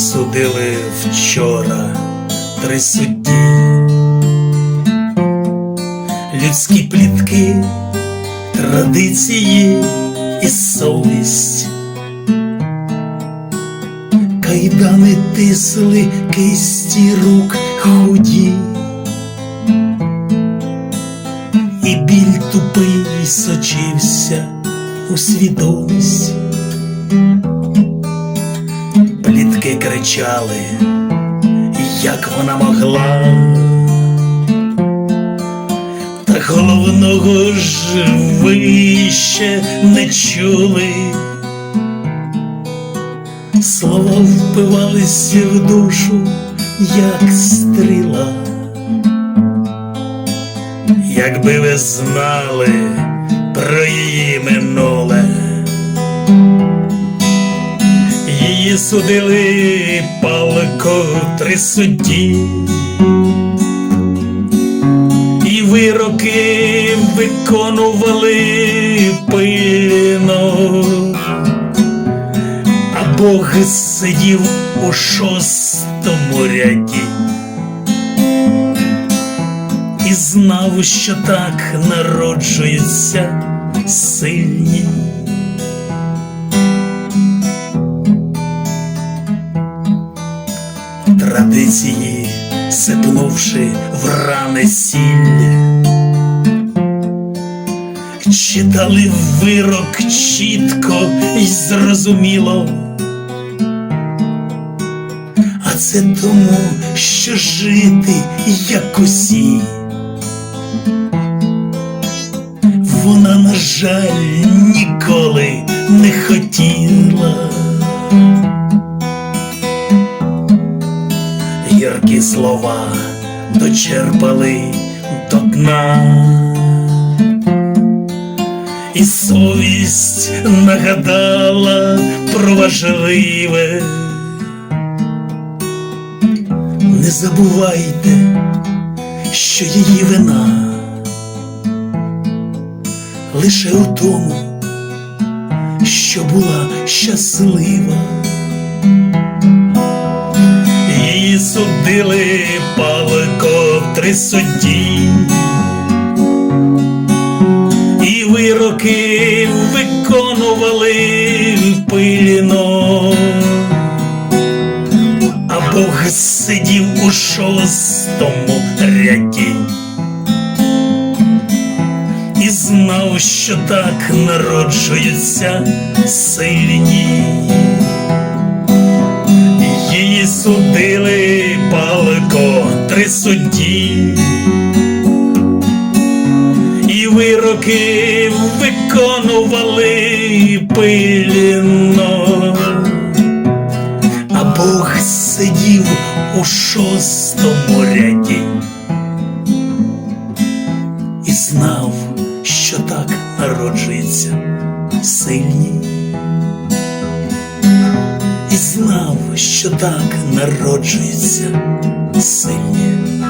судили вчора три судді, людські плітки, традиції і совість. Кайдани тисли кисті рук худі, і біль тупий сочився у свідомість. Кричали, як вона могла, та головного ж ви не чули. Слова впивалися в душу, як стріла. Якби ви знали про її минуле, судили палко три судді, і вироки виконували пильно. А Бог сидів у шостому ряді і знав, що так народжуються сильні. Традиції, сипнувши в рани сіль, читали вирок чітко й зрозуміло. А це тому, що жити, як усі. Вона, на жаль, ніколи не хотіла. Слова дочерпали до дна. І совість нагадала про важливе. Не забувайте, що її вина лише у тому, що була щаслива. Судили палко три судді, і вироки виконували пильно. А Бог сидів у шостому ряді і знав, що так народжуються сильні. Три судді, і вироки виконували пильно. А Бог сидів у шостому ряді і знав, що так народжується сильні, і знав, що так народжується сильні.